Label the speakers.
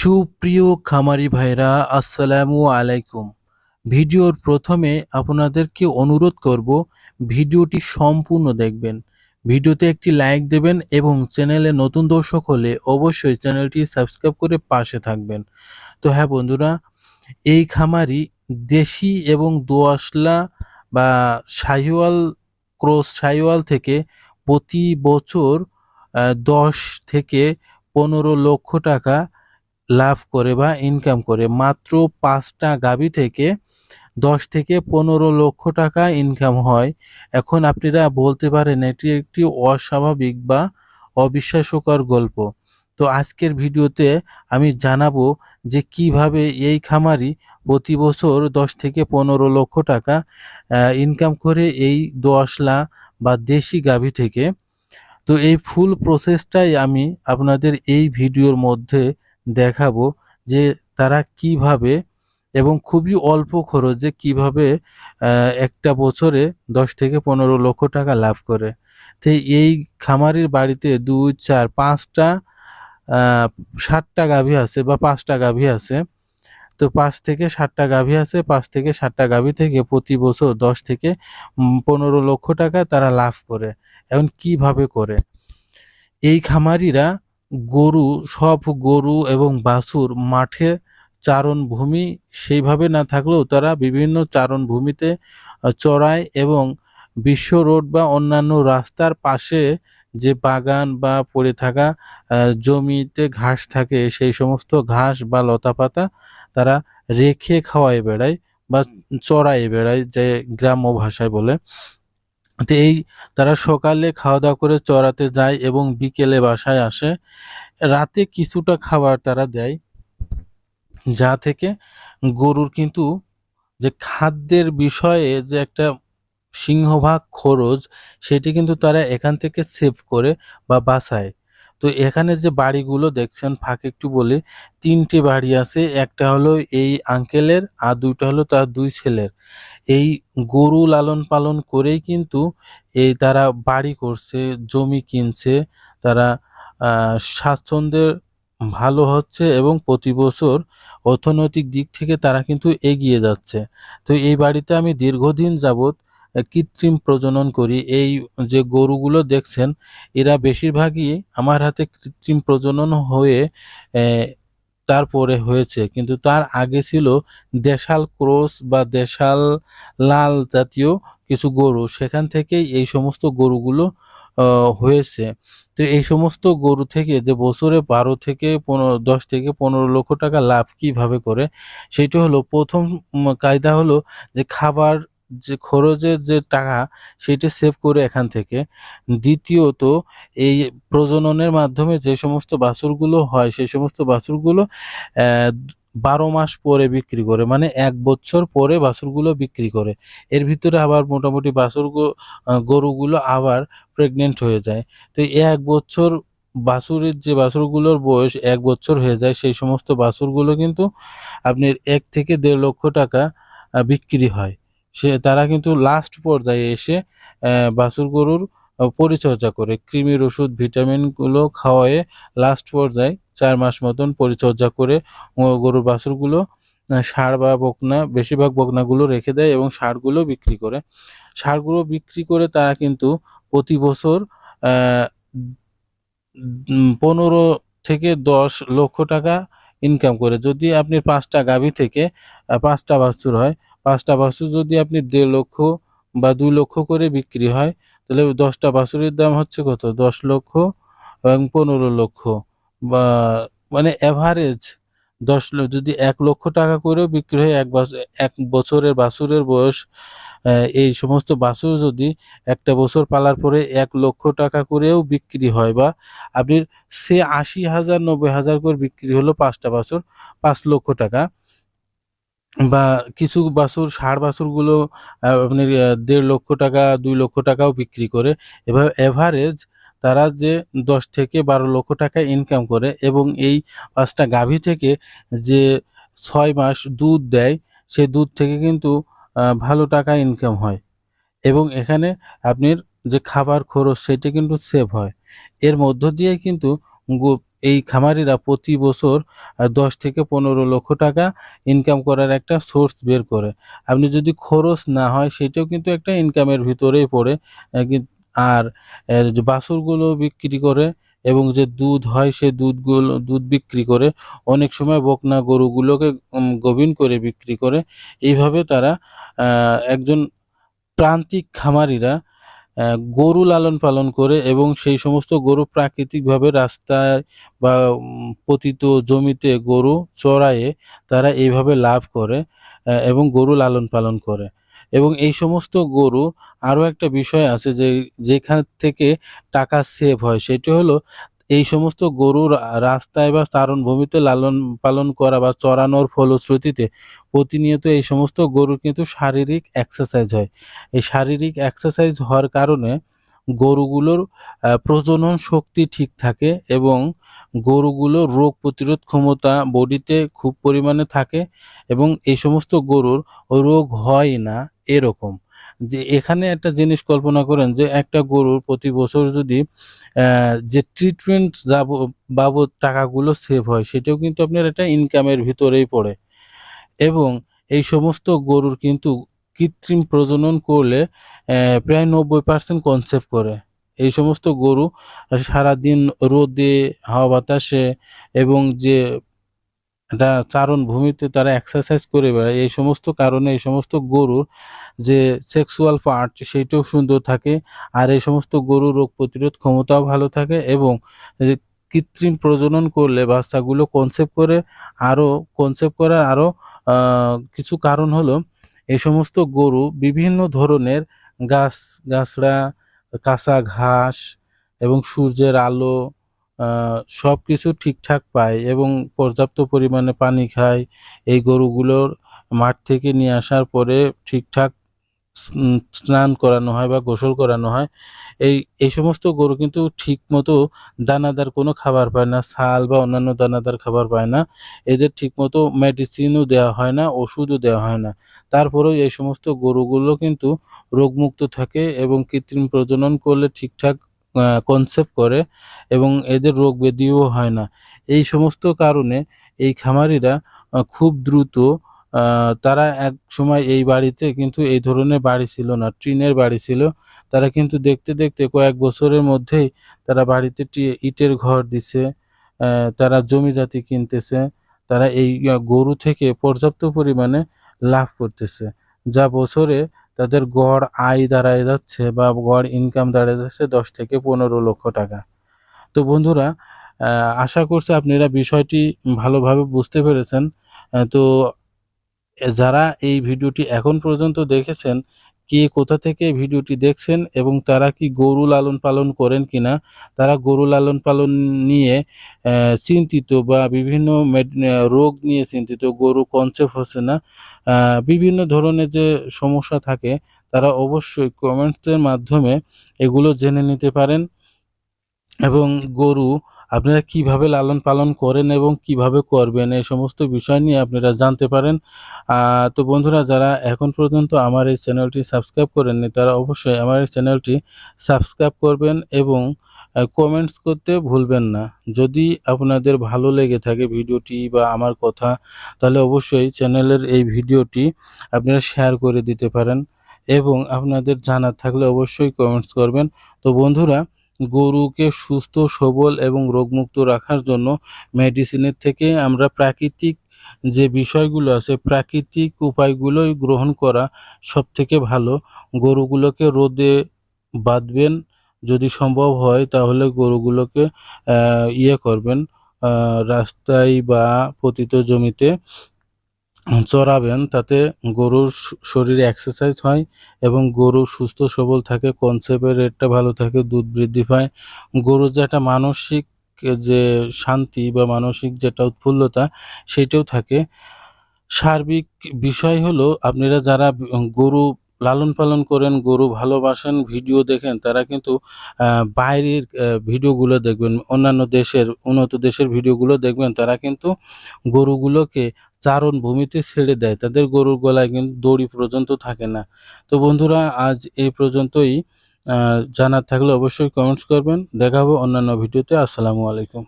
Speaker 1: সুপ্রিয় খামারি ভাইরা, আসসালামু আলাইকুম। ভিডিওর প্রথমে আপনাদেরকে অনুরোধ করব, ভিডিওটি সম্পূর্ণ দেখবেন। ভিডিওতে একটি লাইক দেবেন এবং চ্যানেলে নতুন দর্শক হলে অবশ্যই চ্যানেলটি সাবস্ক্রাইব করে পাশে থাকবেন। তো হ্যাঁ বন্ধুরা, এই খামারি দেশি এবং দোআঁশলা বা শাহিওয়াল ক্রস শাহিওয়াল থেকে প্রতি বছর দশ থেকে পনেরো লক্ষ টাকা লাভ করে বা ইনকাম করে। মাত্র পাঁচটা গাভী থেকে দশ থেকে পনেরো লক্ষ টাকা ইনকাম হয়। এখন আপনারা বলতে পারেন এটি একটি অস্বাভাবিক বা অবিশ্বাস্যকর গল্প। তো আজকের ভিডিওতে আমি জানাব যে কীভাবে এই খামারি প্রতি বছর দশ থেকে পনেরো লক্ষ টাকা ইনকাম করে এই দোয়াশলা বা দেশি গাভী থেকে। তো এই ফুল প্রসেসটাই আমি আপনাদের এই ভিডিওর মধ্যে দেখাবো যে তারা কীভাবে এবং খুবই অল্প খরচে কীভাবে একটা বছরে দশ থেকে পনেরো লক্ষ টাকা লাভ করে। তো এই খামারির বাড়িতে দুই, চার, পাঁচটা ষাটটা গাভী আছে বা পাঁচটা গাভী আছে। তো পাঁচ থেকে ষাটটা গাভী আছে, পাঁচ থেকে ষাটটা গাভী থেকে প্রতি বছর দশ থেকে পনেরো লক্ষ টাকা তারা লাভ করে। এখন কীভাবে করে? এই খামারিরা গরু সব গরু এবং বাছুর মাঠে চারণ ভূমি সেইভাবে না থাকলেও তারা বিভিন্ন চারণ ভূমিতে চড়ায় এবং বিশ্ব রোড বা অন্যান্য রাস্তার পাশে যে বাগান বা পড়ে থাকা জমিতে ঘাস থাকে সেই সমস্ত ঘাস বা লতাপাতা তারা রেখে খাওয়ায় বেড়ায় বা চড়ায় বেড়ায় যে গ্রাম্য ভাষায় বলে। এই তারা সকালে খাওয়া দাওয়া করে চড়াতে যায় এবং বিকেলে বাসায় আসে। রাতে কিছুটা খাবার তারা দেয়, যা থেকে গরুর কিন্তু যে খাদ্যের বিষয়ে যে একটা সিংহভাগ খরচ, সেটি কিন্তু তারা এখান থেকে সেভ করে বা বাঁচায় তো এখানে যে বাড়িগুলো দেখছেন ফাঁকে একটু বলি তিনটে বাড়ি আছে একটা হলো এই আঙ্কেলের আর দুইটা হলো তার দুই ছেলের। এই গরু লালন পালন করেই কিন্তু এই তারা বাড়ি করছে জমি কিনছে তারা স্বাচ্ছন্দ্যের ভালো হচ্ছে এবং প্রতি বছর অর্থনৈতিক দিক থেকে তারা কিন্তু এগিয়ে যাচ্ছে। তো এই বাড়িতে আমি দীর্ঘদিন আহ, কৃত্রিম প্রজনন করি। এই যে গরুগুলো দেখছেন, এরা বেশিরভাগই আমার হাতে কৃত্রিম প্রজনন হয়ে তারপরে হয়েছে। কিন্তু তার আগে ছিল দেশাল ক্রস বা দেশাল লাল জাতীয় কিছু গরু। সেখান থেকেই এই সমস্ত গরুগুলো হয়েছে। তো এই সমস্ত গরু থেকে যে বছরে বারো থেকে পনেরো, দশ থেকে পনেরো লক্ষ টাকা লাভ কীভাবে করে, সেটা হলো প্রথম কায়দা হলো যে খাবার যে খরচের যে টাকা সেটা সেভ করে এখান থেকে। দ্বিতীয়ত, এই প্রজননের মাধ্যমে যে সমস্ত বাছুরগুলো হয়, সেই সমস্ত বাছুরগুলো বারো মাস পরে বিক্রি করে মানে এক বছর পরে বাছুরগুলো বিক্রি করে। এর ভিতরে আবার মোটামুটি বাছুর গরুগুলো আবার প্রেগনেন্ট হয়ে যায়। তো এক বছর বাছুরের যে বাছুরগুলোর বয়স এক বছর হয়ে যায়, সেই সমস্ত বাছুরগুলো কিন্তু আপনার এক থেকে দেড় লক্ষ টাকা বিক্রি হয়। সে তারা কিন্তু লাস্ট পর্যায়ে এসে বাছুর গরুর পরিচর্যা করে। কৃমির ওষুধ ভিটামিনগুলো খাওয়ায়ে লাস্ট পর্যায়ে চার মাস মতন পরিচর্যা করে গরুর বাছুরগুলো ষাঁড় বা বকনা, বেশিরভাগ বকনাগুলো রেখে দেয় এবং ষাঁড়গুলো বিক্রি করে। সারগুলো বিক্রি করে তারা কিন্তু প্রতি বছর পনেরো থেকে দশ লক্ষ টাকা ইনকাম করে। যদি আপনি পাঁচটা গাভী থেকে পাঁচটা বাছুর হয় পাঁচটা বাছুর যদি আপনি দেড় লক্ষ বা দুই লক্ষ করে বিক্রি হয়, তাহলে দশটা বাছুরের দাম হচ্ছে কত? দশ লক্ষ এবং পনেরো লক্ষ বা মানে অ্যাভারেজ দশ যদি এক লক্ষ টাকা করেও বিক্রি হয়, এক এক বছরের বাছুরের বয়স এই সমস্ত বাছুর যদি একটা বছর পালার পরে এক লক্ষ টাকা করেও বিক্রি হয় বা আপনি সে আশি হাজার, নব্বই হাজার করে বিক্রি হলো পাঁচটা বাছুর, পাঁচ লক্ষ টাকা। বা কিছু বাছুর ষাঁড় বাছুরগুলো আহ, দেড় লক্ষ টাকা দুই লক্ষ টাকাও বিক্রি করে। এভাবে এভারেজ তারা যে দশ থেকে বারো লক্ষ টাকা ইনকাম করে এবং এই পাঁচটা গাভী থেকে যে ছয় মাস দুধ দেয় সেই দুধ থেকে কিন্তু ভালো টাকা ইনকাম হয়। এবং এখানে আপনার যে খাবার খরচ সেটা কিন্তু সেভ হয়। এর মধ্য দিয়ে কিন্তু এই খামারিরা প্রতি বছর দশ থেকে পনেরো লক্ষ টাকা ইনকাম করার একটা সোর্স বের করে। আপনি যদি খরচ না হয়, সেটাও কিন্তু একটা ইনকামের ভিতরেই পড়ে। আর বাছুরগুলো বিক্রি করে এবং যে দুধ হয়, সে দুধগুলো, দুধ বিক্রি করে, অনেক সময় বকনা গরুগুলোকে গভীন করে বিক্রি করে। এইভাবে তারা একজন প্রান্তিক খামারিরা গরু লালন পালন করে এবং সেই সমস্ত গরু প্রাকৃতিকভাবে রাস্তায় বা পতিত জমিতে গরু চড়ায়ে তারা এইভাবে লাভ করে এবং গরু লালন পালন করে। এবং এই সমস্ত গরু আরও একটা বিষয় আছে যে, যেখান থেকে টাকা সেভ হয়, সেটি হলো এই সমস্ত গরু রাস্তায় বা চারণভূমিতে লালন পালন করা বা চড়ানোর ফলশ্রুতিতে প্রতিনিয়ত এই সমস্ত গরুর কিন্তু শারীরিক এক্সারসাইজ হয়। এই শারীরিক এক্সারসাইজ হওয়ার কারণে গরুগুলোর প্রজনন শক্তি ঠিক থাকে এবং গরুগুলোর রোগ প্রতিরোধ ক্ষমতা বডিতে খুব পরিমাণে থাকে এবং এই সমস্ত গরুর রোগ হয় না এরকম। যে এখানে একটা জিনিস কল্পনা করেন যে একটা গরুর প্রতি বছর যদি যে ট্রিটমেন্ট যাব, বাবদ টাকাগুলো সেভ হয়, সেটাও কিন্তু আপনার একটা ইনকামের ভিতরেই পড়ে। এবং এই সমস্ত গরুর কিন্তু কৃত্রিম প্রজনন করলে প্রায় নব্বই পার্সেন্ট কনসেপ্ট করে। এই সমস্ত গরু সারাদিন রোদে, হাওয়া বাতাসে এবং যে একটা চারণ ভূমিতে তারা এক্সারসাইজ করে বেড়ায়। এই সমস্ত কারণে, এই সমস্ত গরুর যে সেক্সুয়াল পার্ট সেইটাও সুন্দর থাকে আর এই সমস্ত গরুর রোগ প্রতিরোধ ক্ষমতাও ভালো থাকে এবং কৃত্রিম প্রজনন করলে বাচ্চাগুলো কনসেপ্ট করে আরও কনসেপ্ট করার আরও কিছু কারণ হলো এই সমস্ত গরু বিভিন্ন ধরনের গাছ, গাছড়া, কাঁচা ঘাস এবং সূর্যের আলো সব কিছু ঠিকঠাক পায় এবং পর্যাপ্ত পরিমাণে পানি খায়। এই গরুগুলোর মাঠ থেকে নিয়ে আসার পরে ঠিকঠাক স্নান করানো হয় বা গোসল করানো হয়। এই এই সমস্ত গরু কিন্তু ঠিক মতো দানাদার কোনো খাবার পায় না, ছাল বা অন্যান্য দানাদার খাবার পায় না। এদের ঠিক মতো মেডিসিনও দেওয়া হয় না, ওষুধও দেওয়া হয় না। তারপরেও এই সমস্ত গরুগুলো কিন্তু রোগমুক্ত থাকে এবং কৃত্রিম প্রজনন করলে ঠিকঠাক কনসেপ্ট করে এবং এদের রোগ ব্যাধিও হয় না। এই সমস্ত কারণে এই খামারিরা খুব দ্রুত তারা এক সময় এই বাড়িতে কিন্তু এই ধরনের বাড়ি ছিল না, টিনের বাড়ি ছিল। তারা কিন্তু দেখতে দেখতে কয়েক বছরের মধ্যেই তারা বাড়িতে ইটের ঘর দিছে তারা জমি জাতি কিনতেছে, তারা এই গরু থেকে পর্যাপ্ত পরিমাণে লাভ করতেছে। যা বছরে তাদের গড় আয় দাঁড়ায় যাচ্ছে বা গড় ইনকাম দাঁড়ায় যাচ্ছে দশ থেকে পনেরো লক্ষ টাকা। তো বন্ধুরা আশা করছি আপনারা বিষয়টি ভালোভাবে বুঝতে পেরেছেন। তো যারা এই ভিডিওটি এখন পর্যন্ত দেখেছেন কে কোথা থেকে ভিডিওটি দেখছেন এবং তারা কি গরু লালন পালন করেন কিনা, তারা গরু লালন পালন নিয়ে চিন্তিত বা বিভিন্ন রোগ নিয়ে চিন্তিত, গরু কনসেপ্ট হচ্ছে না। বিভিন্ন ধরনের যে সমস্যা থাকে, তারা অবশ্যই কমেন্টসের মাধ্যমে এগুলো জেনে নিতে পারেন। এবং গরু আপনারা কীভাবে লালন পালন করেন এবং কীভাবে করবেন, এই সমস্ত বিষয় নিয়ে আপনারা জানতে পারেন। তো বন্ধুরা, যারা এখন পর্যন্ত আমার এই চ্যানেলটি সাবস্ক্রাইব করেননি, তারা অবশ্যই আমার এই চ্যানেলটি সাবস্ক্রাইব করবেন এবং কমেন্টস করতে ভুলবেন না। যদি আপনাদের ভালো লেগে থাকে ভিডিওটি বা আমার কথা, তাহলে অবশ্যই চ্যানেলের এই ভিডিওটি আপনারা শেয়ার করে দিতে পারেন এবং আপনাদের জানার থাকলে অবশ্যই কমেন্টস করবেন। তো বন্ধুরা গরুকে সুস্থ, সবল এবং রোগমুক্ত রাখার জন্য মেডিসিনের থেকে আমরা প্রাকৃতিক যে বিষয়গুলো আছে, প্রাকৃতিক উপায়গুলোই গ্রহণ করা সব থেকে ভালো। গরুগুলোকে রোদে বাঁধবেন, যদি সম্ভব হয় তাহলে গরুগুলোকে ইয়ে করবেন রাস্তায় বা পতিত জমিতে চড়াবেন, তাতে গরুর শরীরে এক্সারসাইজ হয় এবং গরু সুস্থ সবল থাকে কনসেপ্টের রেটটা ভালো থাকে, দুধ বৃদ্ধি পায়। গরুর যে একটা মানসিক যে শান্তি বা মানসিক যেটা উৎফুল্লতা, সেটাও থাকে। সার্বিক বিষয় হলো, আপনারা যারা গরু লালন পালন করেন, গরু ভালোবাসেন, ভিডিও দেখেন, তারা কিন্তু বাইরের ভিডিওগুলো দেখবেন, অন্যান্য দেশের, উন্নত দেশের ভিডিওগুলো দেখবেন, তারা কিন্তু গরুগুলোকে চারণ ভূমিতে ছেড়ে দেয়। তাদের গরুর গলায় কিন্তু দড়ি পর্যন্ত থাকে না। তো বন্ধুরা, আজ এই পর্যন্তই। জানার থাকলে অবশ্যই কমেন্টস করবেন। দেখাবো অন্যান্য ভিডিওতে। আসসালামু আলাইকুম।